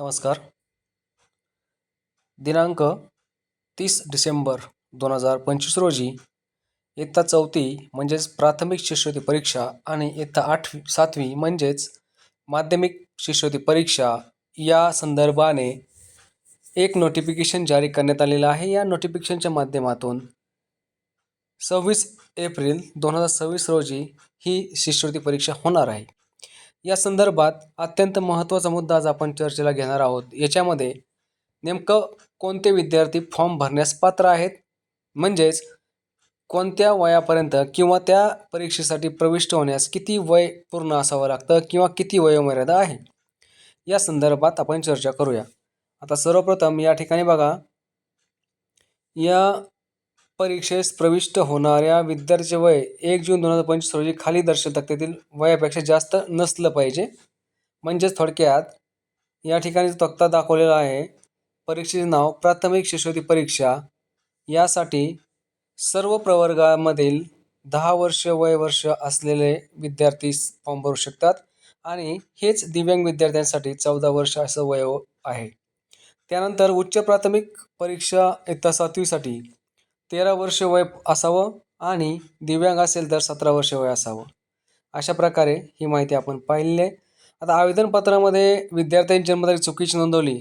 नमस्कार. दिनांक तीस डिसेंबर दोन हजार पंचवीस रोजी इयत्ता चौथी म्हणजेच प्राथमिक शिष्यवृत्ती परीक्षा आणि इयत्ता आठवी सातवी म्हणजेच माध्यमिक शिष्यवृत्ती परीक्षा या संदर्भाने एक नोटिफिकेशन जारी करण्यात आलेलं आहे. या नोटिफिकेशनच्या माध्यमातून सव्वीस एप्रिल दोन हजार सव्वीस रोजी ही शिष्यवृत्ती परीक्षा होणार आहे. या संदर्भात अत्यंत महत्त्वाचा मुद्दा आज आपण चर्चेला घेणार आहोत. याच्यामध्ये नेमकं कोणते विद्यार्थी फॉर्म भरण्यास पात्र आहेत? म्हणजेच कोणत्या वयापर्यंत किंवा त्या परीक्षेसाठी प्रविष्ट होण्यास किती वय पूर्ण असावं लागतं किंवा किती वयोमर्यादा आहे? या संदर्भात आपण चर्चा करूया. आता सर्वप्रथम या ठिकाणी बघा. या परीक्षेस प्रविष्ट होणाऱ्या विद्यार्थ्याचे वय एक जून दोन हजार पंचवीस रोजी खाली दर्शक तक्त्यातील वयापेक्षा जास्त नसलं पाहिजे. म्हणजेच थोडक्यात या ठिकाणी जो तक्ता दाखवलेला आहे परीक्षेचे नाव प्राथमिक शिष्यवृत्ती परीक्षा यासाठी सर्व प्रवर्गामधील दहा वर्ष वय वर्ष असलेले विद्यार्थी फॉर्म भरू शकतात आणि हेच दिव्यांग विद्यार्थ्यांसाठी चौदा वर्ष असं वय आहे. त्यानंतर उच्च प्राथमिक परीक्षा इयत्ता सातवीसाठी तेरा वर्ष वय असावं आणि दिव्यांग असेल तर सतरा वर्ष वय असावं. अशा प्रकारे ही माहिती आपण पाहिली आहे. आता आवेदनपत्रामध्ये विद्यार्थ्यांची जन्मतारीख चुकीची नोंदवली.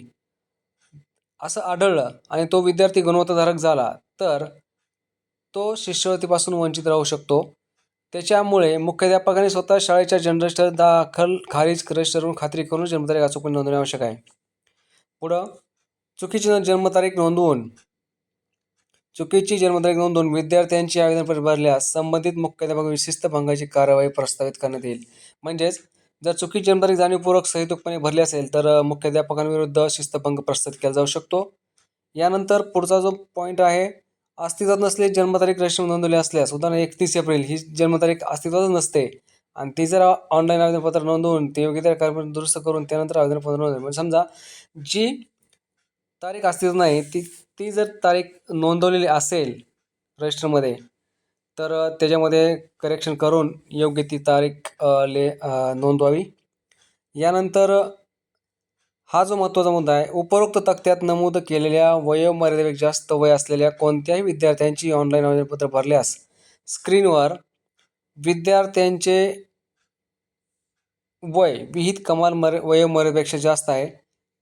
असं आढळलं आणि तो विद्यार्थी गुणवत्ताधारक झाला तर तो शिष्यवृत्तीपासून वंचित राहू शकतो. त्याच्यामुळे मुख्याध्यापकाने स्वतः शाळेच्या जनरजिस्टर दाखल खारिज रजिस्टरवरून खात्री करून जन्मतारीख अचूक नोंदवणे आवश्यक आहे. पुढं चुकीची जन्मतारीख नोंदवून चुकीची जन्मतारीख नोंदवून विद्यार्थ्यांची आवेदनपत्र भरल्यास संबंधित मुख्याध्यापक शिस्त भंगाची कारवाई प्रस्तावित करण्यात येईल. म्हणजेच जर चुकीची जन्मतारीख जाणीवपूर्वक सहितपणे भरली असेल तर मुख्याध्यापकांविरुद्ध शिस्तभंग प्रस्तावित केला जाऊ शकतो. यानंतर पुढचा जो पॉईंट आहे अस्तित्वात नसलेली जन्मतारीख रजिस्टर नोंदवली असल्यास उदाहरण एकतीस एप्रिल ही जन्मतारीख अस्तित्वातच नसते. आणि ती जर ऑनलाईन आवेदनपत्र नोंदवून ते योग्य त्या दुरुस्त करून त्यानंतर आवेदनपत्र नोंदवले. म्हणजे समजा जी तारीख अस्तित्वात नाही ती ती जर तारीख नोंदवलेली असेल रजिस्टरमध्ये तर त्याच्यामध्ये करेक्शन करून योग्य ती तारीख ले नोंदवावी. यानंतर हा जो महत्त्वाचा मुद्दा आहे उपरोक्त तक्त्यात नमूद केलेल्या वयोमर्यादेपेक्षा जास्त वय असलेल्या कोणत्याही विद्यार्थ्यांची ऑनलाईन आवेदनपत्र भरल्यास स्क्रीनवर विद्यार्थ्यांचे वय विहित कमाल मर वयोमर्यादेपेक्षा जास्त आहे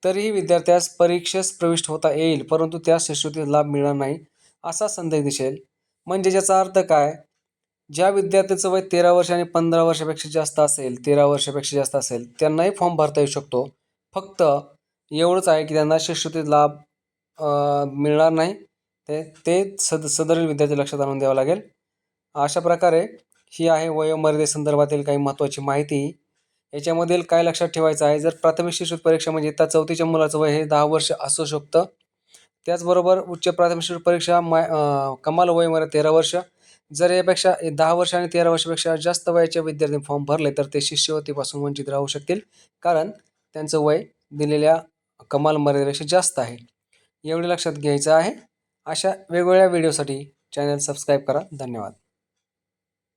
तरीही विद्यार्थ्यास परीक्षेस प्रविष्ट होता येईल परंतु त्या शिष्यवृत्तीचा लाभ मिळणार नाही असा संदेश दिसेल. म्हणजे ज्याचा अर्थ काय? ज्या विद्यार्थ्याचं वय तेरा वर्ष आणि पंधरा वर्षापेक्षा जास्त असेल तेरा वर्षापेक्षा जास्त असेल त्यांनाही फॉर्म भरता येऊ शकतो. फक्त एवढंच आहे की त्यांना शिष्यवृत्ती लाभ मिळणार नाही. ते ते सद सदरील विद्यार्थी लक्षात आणून द्यावं लागेल. अशा प्रकारे ही आहे वयोमर्यादेसंदर्भातील काही महत्त्वाची माहिती. याच्यामधील काय लक्षात ठेवायचं आहे? जर प्राथमिक शिक्षण परीक्षा म्हणजे इयत्ता चौथीच्या मुलाचं वय हे दहा वर्ष असू शकतं. त्याचबरोबर उच्च प्राथमिक शिक्षण परीक्षा माय कमाल वय मला तेरा वर्ष. जर यापेक्षा दहा वर्ष आणि तेरा वर्षापेक्षा जास्त वयाच्या विद्यार्थी फॉर्म भरले तर ते शिष्यवृत्तीपासून वंचित राहू शकतील. कारण त्यांचं वय दिलेल्या कमाल मर्यादेपेक्षा जास्त आहे. एवढे लक्षात घ्यायचं आहे. अशा वेगवेगळ्या व्हिडिओसाठी चॅनल सबस्क्राईब करा. धन्यवाद.